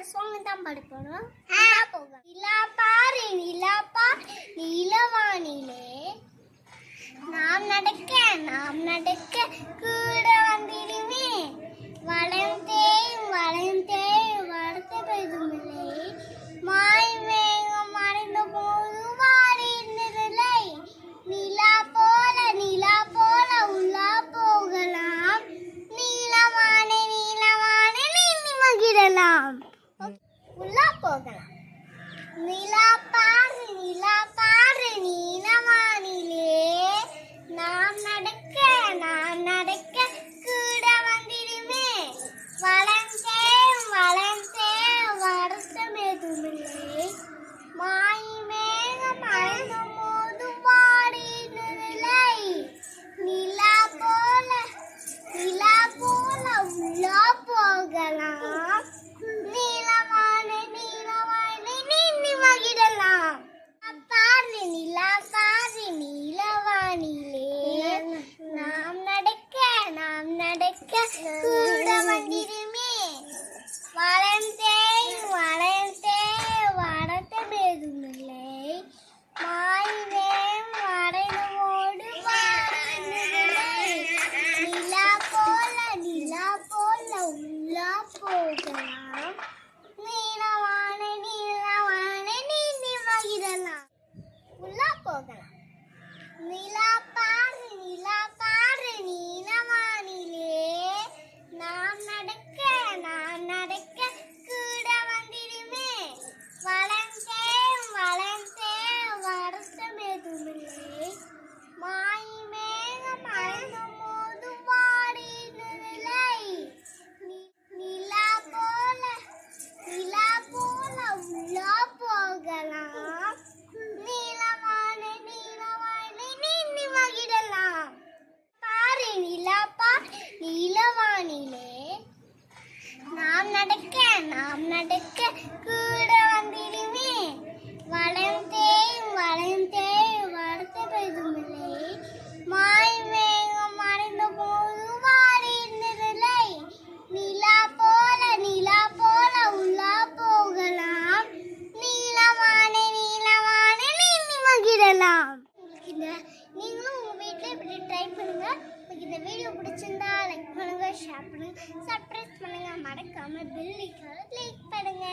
ஒரு சாங் தான் பாட போறோம் நிலா பாரு நிலா பார் நீலவானிலே நாம் நடக்க நாம் நடக்க கூட வந்திடுமே. வளம் தேயும் வளம் தேயும் வளர்த்த பெய்துமில்லை மாய் மேகம் மறைந்த போது வாடினதில்லை நிலா போல நிலா போல உள்ளா போகலாம். நீளமான நீளமான நீந்தி மகிழலாம் உள்ளா போகலாம் நிலா பாரு போகலாம். நீளமான நீளமான நீந்தி உள்ளா போகலாம். நிலா பாரு நிலா பாரு. மகிழலாம் இந்த நீங்களும் உங்க வீட்டில் இப்படி ட்ரை பண்ணுங்க. உங்களுக்கு இந்த வீடியோ பிடிச்சிருந்தா லைக் பண்ணுங்க ஷேர் பண்ணுங்க சப்ஸ்கிரைப் பண்ணுங்க. மறக்காம பெல் ஐக்கான கிளிக் பண்ணுங்க.